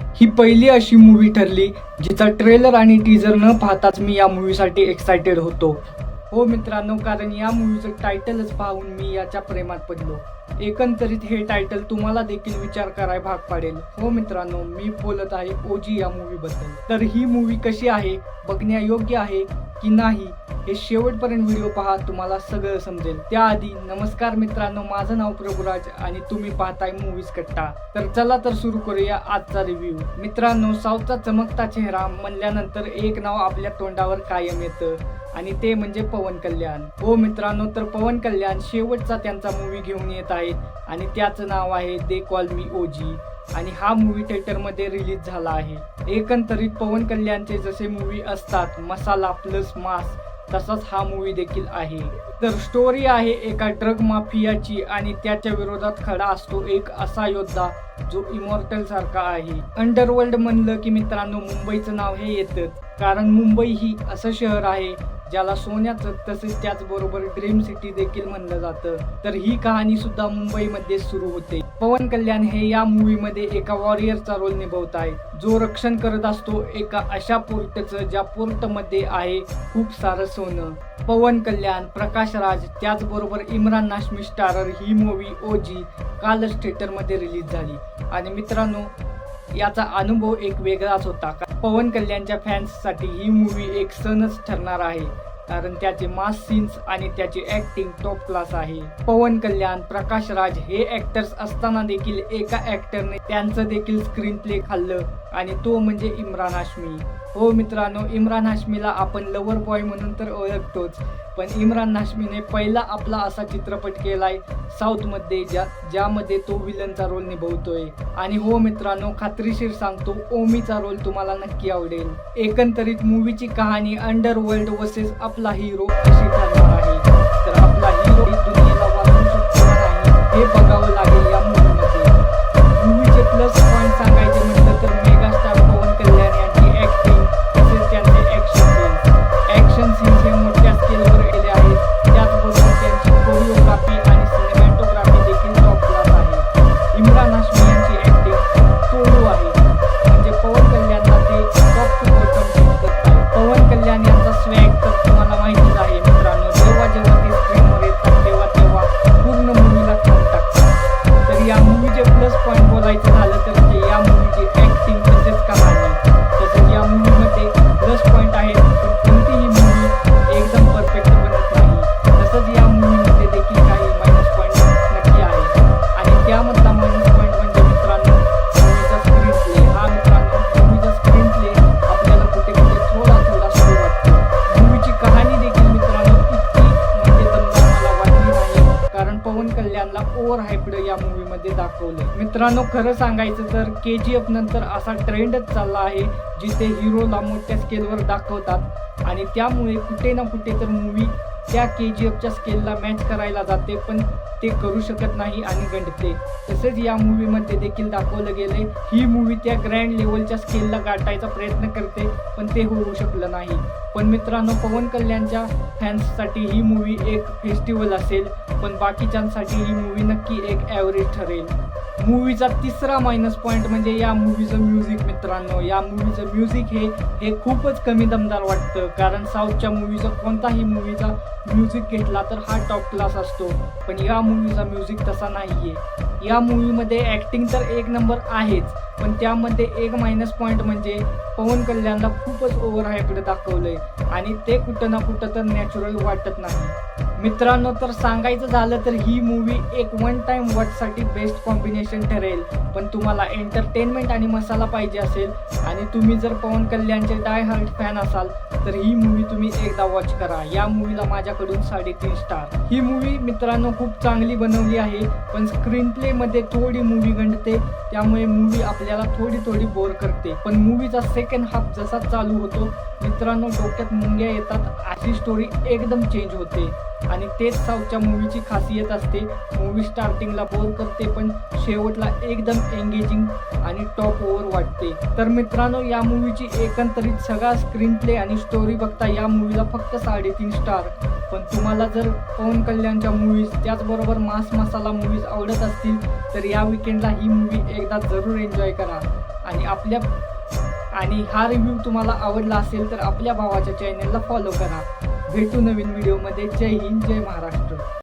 ही पहिली अशी मूवी ठरली जिचा ट्रेलर आणि टीजर न पाहताच मी या मूवीसाठी एक्सायटेड होतो. हो मित्रांनो कारण या मूवीचं टायटलच पाहून मी याच्या प्रेमात पडलो. एकंदरीत हे टायटल तुम्हाला देखील विचार कराय भाग पाडेल. हो मित्रांनो मी बोलत आहे ओजी या मूवीबद्दल तर ही मूवी कशी आहे? बघण्यायोग्य आहे? की नाही हे शेवटपर्यंत व्हिडिओ पहा तुम्हाला सगळं समजेल. त्याआधी नमस्कार मित्रांनो माझं नाव प्रभुराज आणि तुम्ही पाहताय मूवीज कट्टा. तर चला तर सुरू करूया आजचा रिव्ह्यू मित्रांनो साऊथचा चमकता चेहरा म्हणल्यानंतर एक नाव आपल्या तोंडावर कायम येतं. आणि ते म्हणजे पवन कल्याण. हो मित्रांनो तर पवन कल्याण शेवटचा त्यांचा मूवी घेऊन येत आहेत आणि त्याचं नाव आहे दे कॉल मी ओजी आणि हा मूवी थिएटरमध्ये रिलीज झाला आहे. एकंदरीत पवन कल्याणचे जसे मूवी असतात मसाला प्लस मास तसाच हा मूवी देखील आहे. तर स्टोरी आहे एका ड्रग माफियाची आणि त्याच्या विरोधात खडा असतो एक असा योद्धा जो इमॉर्टल सारखा आहे. अंडरवर्ल्ड म्हणलं की मित्रांनो मुंबईचं नाव हे येतच कारण मुंबई ही असं शहर आहे ज्याला सोन्याचं तसेच त्याचबरोबर ड्रीम सिटी देखील म्हणलं जातं. तर ही कहाणी सुद्धा मुंबईमध्ये सुरू होते. पवन कल्याण हे या मूवीमध्ये एका वॉरियरचा रोल निभवत आहे जो रक्षण करत असतो एका अशा पोर्टचं ज्या पोर्टमध्ये आहे खूप सारं सोनं. पवन कल्याण प्रकाश राज त्याचबरोबर इम्रान नाश्मी स्टारर ही मूवी ओजी कालच थिएटरमध्ये रिलीज झाली. आणि मित्रांनो याचा अनुभव एक वेगळाच होता. पवन कल्याणच्या फॅन्ससाठी ही मूवी एक सणच ठरणार आहे. कारण त्याचे मास सीन्स आणि त्याची ऍक्टिंग टॉप क्लास आहे. पवन कल्याण प्रकाश राज हे ऍक्टर्स असताना देखील एका ऍक्टरने त्यांचं देखील स्क्रीन प्ले खाल्लं. आणि तो म्हणजे इम्रान हाश्मी. हो मित्रांनो इम्रान हाशमीला आपण लवर बॉय म्हणून तर ओळखतोच. पण इम्रान हाश्मीने पहिला आपला असा चित्रपट केलाय साऊथमध्ये ज्या ज्यामध्ये तो विलनचा रोल निभवतोय. आणि हो मित्रांनो खात्रीशीर सांगतो ओमीचा रोल तुम्हाला नक्की आवडेल. एकंदरीत मूवीची कहाणी अंडरवर्ल्ड वर्सेस आपला हिरो अशी ठरणार आहे? तर आपला हिरो दुनियेला वाचू शकतो नाही हे बघावं लागेल. मध्ये दाखवलं. मित्रांनो खरं सांगायचं तर के जी एफ नंतर असा ट्रेंडच चालला आहे जिथे हिरोला मोठ्या स्केलवर दाखवतात. आणि त्यामुळे कुठे ना कुठे तर मूवी त्या के जी एफच्या स्केलला मॅच करायला जाते पण ते करू शकत नाही आणि गंडते. तसेच या मूवीमध्ये देखील दाखवलं गेले ही मूवी त्या ग्रँड लेवलच्या स्केलला गाठायचा प्रयत्न करते पण ते होऊ शकलं नाही. पण मित्रांनो पवन कल्याणच्या फॅन्ससाठी ही मूवी एक फेस्टिवल असेल पण बाकीच्यांसाठी ही मूवी नक्की एक ॲव्हरेज ठरेल. मूवीचा तिसरा मायनस पॉईंट म्हणजे या मूवीचं म्युझिक मित्रांनो. या मूवीचं म्युझिक हे हे खूपच कमी दमदार वाटतं. कारण साऊथच्या मूवीचा कोणताही मूवीचा म्युझिक घेतला तर हा टॉप क्लास असतो. पण या मूवीचा म्युझिक तसा नाहीये. या मूवीमध्ये ॲक्टिंग तर एक नंबर आहेच पण त्यामध्ये एक मायनस पॉईंट म्हणजे पवन कल्याणला खूपच ओव्हर हायपड दाखवलंय. आणि ते कुठं ना कुठं तर नॅचरल वाटत नाही. मित्रांनो तर सांगायचं झालं तर ही मूवी एक वन टाइम वॉचसाठी बेस्ट कॉम्बिनेशन ठरेल. पण तुम्हाला एंटरटेनमेंट आणि मसाला पाहिजे असेल आणि तुम्ही जर पवन कल्याणचे डाय हार्ट फॅन असाल तर ही मूवी तुम्ही एकदा वॉच करा. या मूवीला माझ्याकडून साडेतीन स्टार ही मूवी मित्रांनो खूप चांगली बनवली आहे पण स्क्रीन प्ले मध्ये थोडी मूवी गंडते त्यामुळे मूवी आपल्याला थोडी थोडी बोर करते. पण मूवीचा सेकंड हाफ जसा चालू होतो मित्रांनो डोक्यात मुंग्या येतात अशी स्टोरी एकदम चेंज होते. आणि तेच साऊथच्या मूवीची खासियत असते मूवी स्टार्टिंगला बोर करते पण शेवटला एकदम एंगेजिंग आणि टॉप ओव्हर वाटते. तर मित्रांनो या मूवीची एकंदरीत सगळा स्क्रीन प्ले आणि स्टोरी बघता या मूवीला फक्त साडेतीन स्टार पण तुम्हाला जर पवन कल्याणच्या मूवीज त्याचबरोबर मास मसाला मूवीज आवडत असतील तर या विकेंडला ही मूवी एकदा जरूर एन्जॉय करा. आणि आपल्या आणि हा रिव्ह्यू तुम्हाला आवडला असेल तर आपल्या भावाच्या चॅनलला फॉलो करा. भेटू नवीन व्हिडिओमध्ये जय हिंद जय महाराष्ट्र.